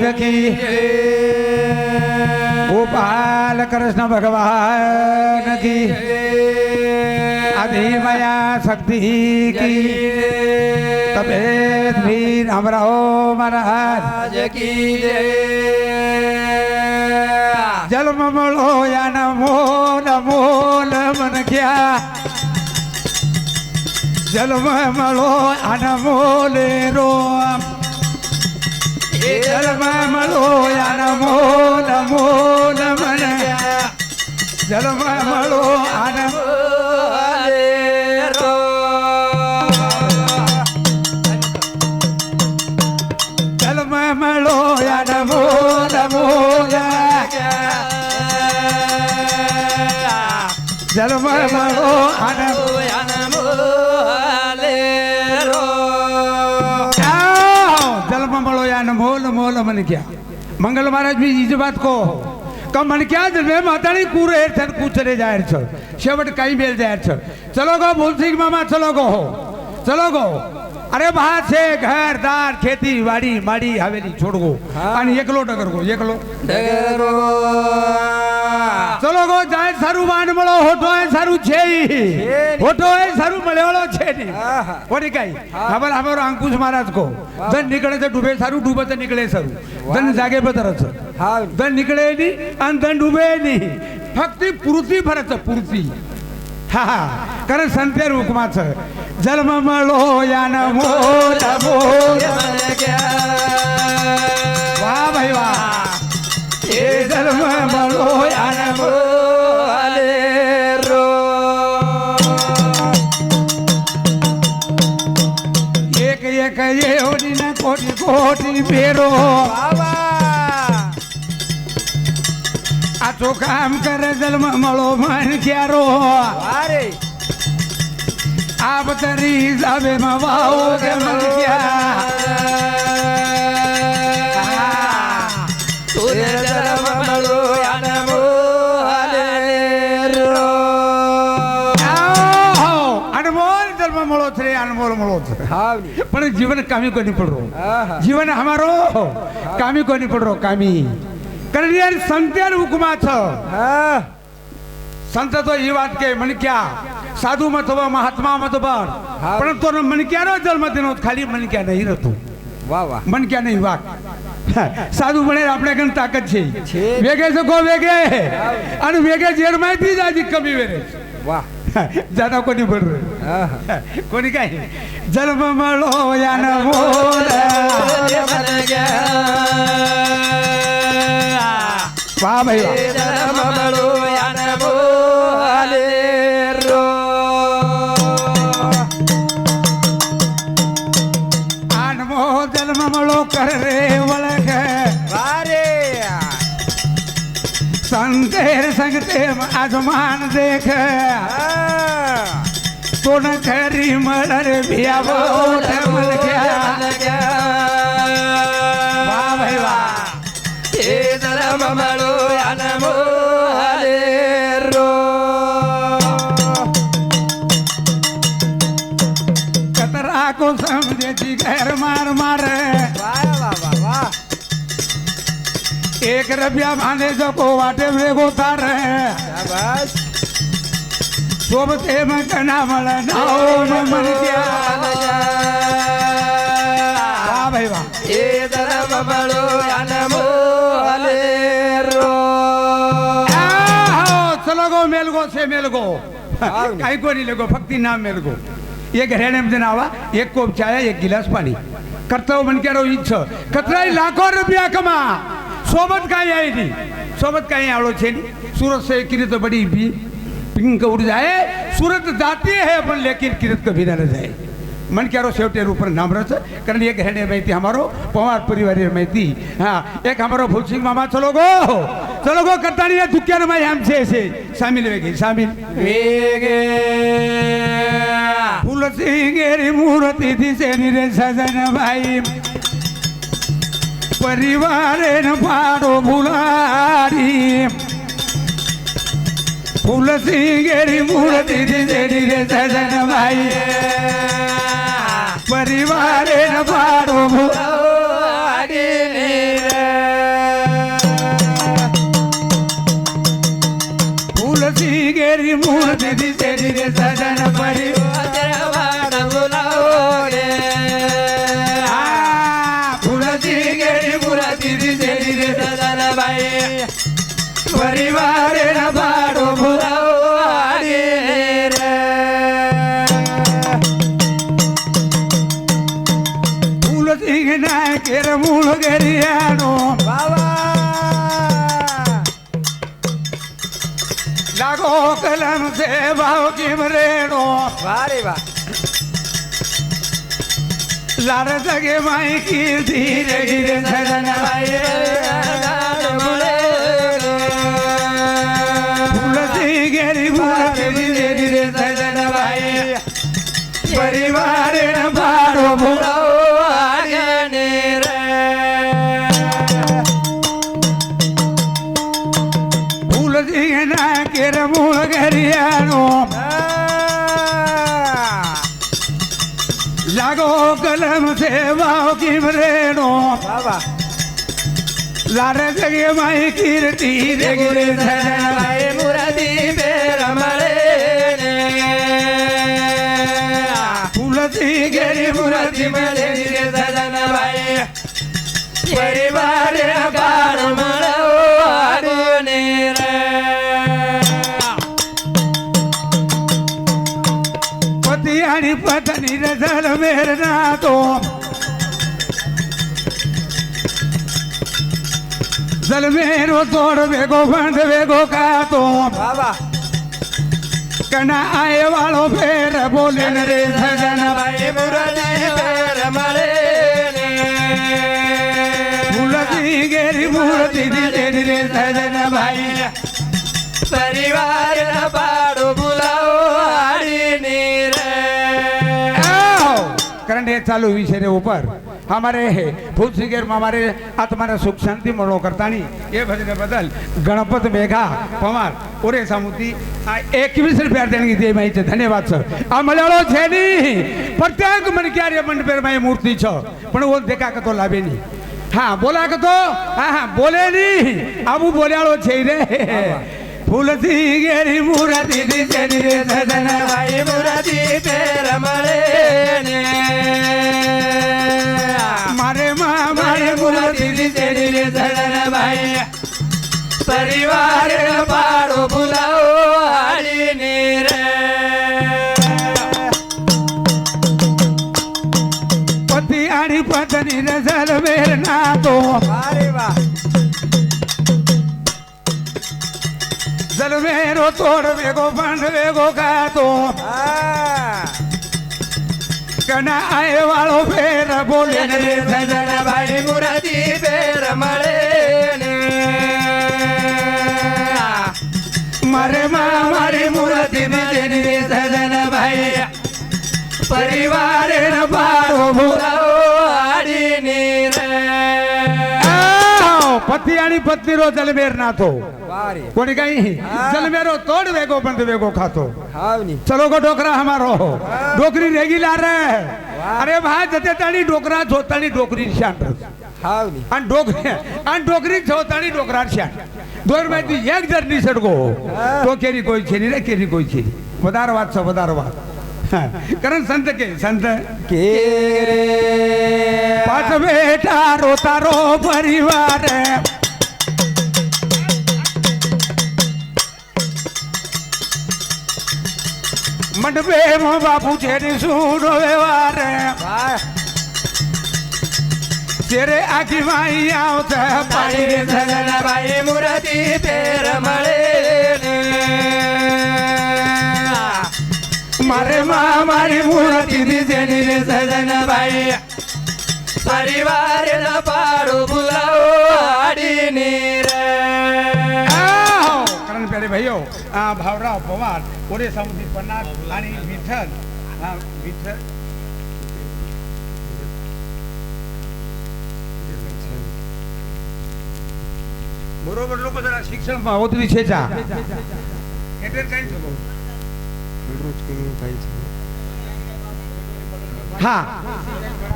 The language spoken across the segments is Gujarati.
મહારાજ કી ગોપાલ કૃષ્ણ ભગવાન કી અધિમયા માયા શક્તિ કી તબે વીર અમરાઓ મહારાજ જન્મ મળો યા નમો નમો નમન ક્યા? જન્મ મળો આ નમો રોમ. યા નમો નમો નમન જન્મ મળો આ નમો નમો જન્મ તો મને ક્યાં મંગલ મહારાજ બી બીજી વાત કહો. કે મને ક્યાં જન્મે માતાની કુર હેર છે કુચરે જાહેર છે. છેવટ કઈ બેલ જાહેર છે. ચલો ગો બોલસિંહ મામા ચલો ગો ચલો ગો. अरे भात से घर दार खेती वाडी माडी हवेली छोड छोडगो आणि एकलो डगर गो एकलो चलो गो जाय सारू बाण मळो होटोय सारू छेई होटोय सारू मळेवळो छेनी. कोणी काय हमार हमार अंकुश महाराज को. जन निकळे तर डुबे सारू डुबे तर निकळे सारू. जन जागे बदरच हा. जन निकले नी आणि जन डुबे नी. फक्त पुरती भरत पुरती. નહીં ફક્ત પૂર્તિ ફરક છે પૂર્તિ હા હા કરે સંતેર હુકમા છે જન્મ મળો યા નમો નમો વાહ ભાઈ વાહ એ જન્મ મળો યા નમો એક એક તો કામ કરે જન્મ મળો મન ક્યારો. આપ તરી જાવે માં વાવો કે મન ક્યા. અનમોલ જન્મ મળો છે અનમોલ મળો છે. પણ જીવન કામી કોની પડરો જીવન અમારો. કામી કોની પડરો કામી. કારણ સંતેર હુકમા છ. સંત તો એ વાત કે મને ક્યાં? સાધુ મત હોવા મહાત્મા મત બર પણ તો મન ક્યાંનો જન્મ તેનો ખાલી મનક્યા નહીં રહેતું. વાહ વાહ. મન ક્યાં નહીં વાત. સાધુ ભણે આપણે કન તાકાત છે. છે. વેગે શકો વેગે. અને વેગે જેરમાંથી જ આજે કમી વેરે. વાહ. જાના કોની ભણ. કોની કાંઈ? જન્મ મળો યા નમો વાહ ભાઈ વાહ. આનમો જન્મ મળો કર રે વળગ. સંતેર સંગતે આજમાન દેખ. તો ન ખરી મળ ભિયા ભિયાવો મલ ગયા. માર મારે. એક રૂપિયા ભાને જો કો વાટે ભેગો તારે. શોભતે મેં કના મળે નાઓ મેં મન વાહ ભાઈ વાહ. આહો, ચલો ગો મેલગો છે મેલગો. કાઈ કોની લેગો ભક્તિ ના મેલગો. એક હેરેમ જન આવા, એક કોપ ચાયા, એક ગિલાસ પાણી. કરતવ બનકેડો ઈ છે. કતરાઈ લાખો રૂપિયા કમા. સોબત કાંઈ આવી નહીં. સોબત કાંઈ આવડો છે નહીં. સુરત સે કિરીત બડી ભી પિંક ઉડ જાય. સુરત જાતી હે, પણ લેકિન કિરીત કભી ના જાય. મન ક્યારો સેવટેર ઉપર નામ રસ કારણ એક હેડે મહેતી અમારો, પવાર પરિવાર મહેતી. હા, એક અમારો ભૂલસિંહ મામા ચલો ગો ચલો ગો કરતાની દુખ્યારમાં એમ છે. સામિલ વેગી, સામિલ વેગે. सिंगेरी मूर्ति दिसे निरे सजन भाई परिवार पाड़ो बुलारी फूल सिंगेरी मूर्ति दिसे निरे सजन भाई परिवार पाड़ो बुलारी फूल सिंगेरी मूर्ति મૂળ ગરિયાનો બાબા લાગો કલમ છે ભાવ કેમ રેડો વારે વાહ. લાડ જગે માઈ કીર્તિ રે ગીરે સદનભાઈ ફૂલસિંહ કલમ છે ભાવ કેમ રેડો લાડ જગે માઈ કીર્તિ રે ગીરે સદનભાઈ ફૂલસિંહ ઘેરી મૂળ પરિવાર કાળ પતિયાની પત્ની રજલ મેર ના તો. જલમેરો તોડ ભેગો બંધ ભેગો કાતો. બાબા કના આય વાળો ફેર બોલે રે સજન ભાઈ મુરલી પેર મળે ફૂલતી ગેરી મૂર્તિ દીધેલી રે સજન ભાઈ. પરિવાર કરંટ ચાલુ વિષય ઉપર. અમારે ફૂલ સિગરમાં અમારે આત્માને સુખ શાંતિ મળો કરતાની. એ ભજન બદલ ગણપત મેઘા, પવાર ઓરે સામુતી, આ એકવીસ રૂપિયા દેણગી દે માઈ છે. ધન્યવાદ સર આ મલાળો છે નહીં. પ્રત્યેક મને ક્યારે મંડપેર એ મૂર્તિ છો? પણ ઓ દેખા કતો લાવે નહીં. હા, બોલા કતો હા હા, બોલે નહીં. આવું બોલ્યાળો છે રે. ફૂલથી ગેરી મૂર્તિ દીધેલી રે સદન ભાઈ મુરલી પેર મળે ને મારે માં મારે મૂર્તિ દીધેલી રે સદન ભાઈ પરિવાર પાડો બોલાવો જલમેરો તોડ વેગો બંધ વેગો ગાતો. કના આય વાળો ફેર બોલે ને. સજન ભાઈ મુરાદી ફેર મળે ને. મારે માં મારી મુરાદી દીધેલી ને સજન ભાઈ પરિવારે ન પાડો ભૂલાવો પતિયાણી પત્નીરો જલમેર નાથો. કોની કઈ જલમેરો તોડ વેગો બંધ વેગો ખાતો. ચલો ગો ડોકરા હમારો. ડોકરી રેગીલા રે અરે ભા જતે તાણી ડોકરા જોતાણી ડોકરી શાન અને ડોકરી અને ડોકરી જોતાણી ડોકરા શાન. દોરમાંથી એક જરની સડકો તો કેરી કોઈ છે રે કેરી કોઈ છે વધારે વાત છો વધારે વાત. કરણ સંત કે સંત? કે રે. પાછ બેટા રોતારો પરિવાર. મંડપે મો બાપુ છે ની સુનો વ્યવહાર. વાહ. તેરે આખી માઈ આવતા પાડી રે ધન ભાઈ મુરતી પેર મળે ને. મારે માં મારી મૂર્તિ દીધેલી રે સજન ભાઈ પરિવાર ના પાડો બોલાવો આડીની. ભાઈઓ આ ભાવરાવ પવાર ઓરે સમુદ્રી પન્નાર आणि विठ्ठल हा विठ्ठल બરોબર લોકો જરા શિક્ષણમાં ઓતરી છે ચા એટલે કઈ શકો હા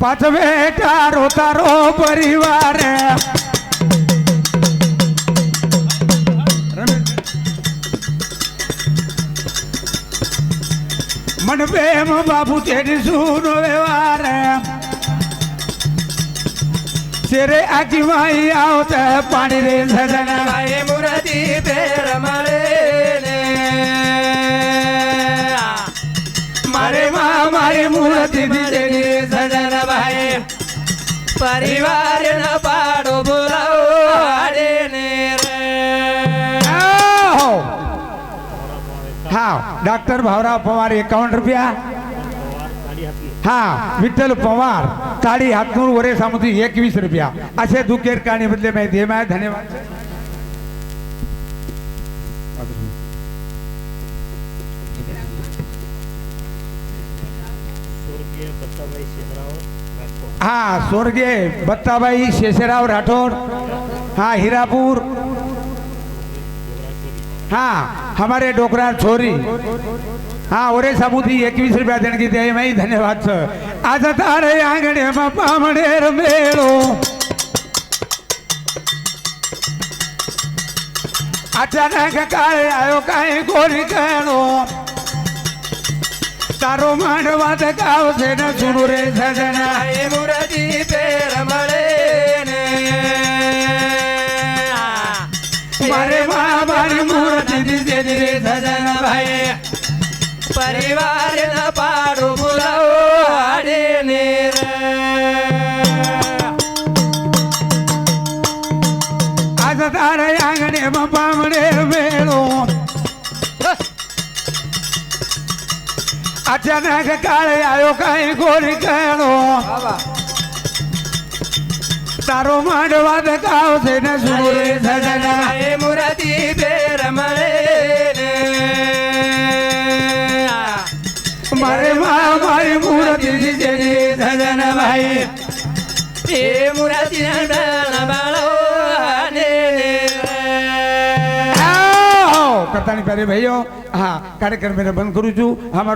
પાછ બેટા રો તારો પરિવાર મન પ્રેમ બાબુ તેરી સુનો વ્યવહાર શેરે આખી માઈ આવતા પાણી રે સજના ભાઈ મુરતી પેર મળે ને મારે માં મારી મૂર્તિ દીધેલી રે સજના સજન ભાઈ પરિવાર ન પાડો બોલાવો हा डॉक्टर भाऊराव पवार एकावन्न रुपया? हा विठ्ठल पवार ताळी हातनूर वरे सामुद्री एकवीस रुपया. असे दुखेर काणी बदले माहिती हे माझ्या धन्यवाद. हा स्वर्गीय बत्ताबाई शेषराव राठोड. हा हिरापूर. हा हमारे डोकरा छोरी हाँ ओरे साबुती एकवीस रुपया देण की दे मैं धन्यवाद छ आज तारे आंगणे में पामणेर मेलो अचानक काळे आयो काई गोरी कहणो તારો માંડવા ગાવ છે ને સુનુ રે સજના ભાઈ મુરતી પેર મળે ને મારે માં મારી પરિવાર ન પાડો બોલાવો આડે ને રે આજ તારે આંગણે માં પામણે મેળો અચાનક કાળે આયો કઈ ગોરી કહેણો તારો માંડવા ગાવ છે ને સુનુ રે સજના મારી મૂર્તિ દીધેલી રે ભાઈ. એ મુરતી બાળો કરતાની પહેરે ભાઈઓ, હા, કાર્યક્રમ મેં બંધ કરું છું. અમારો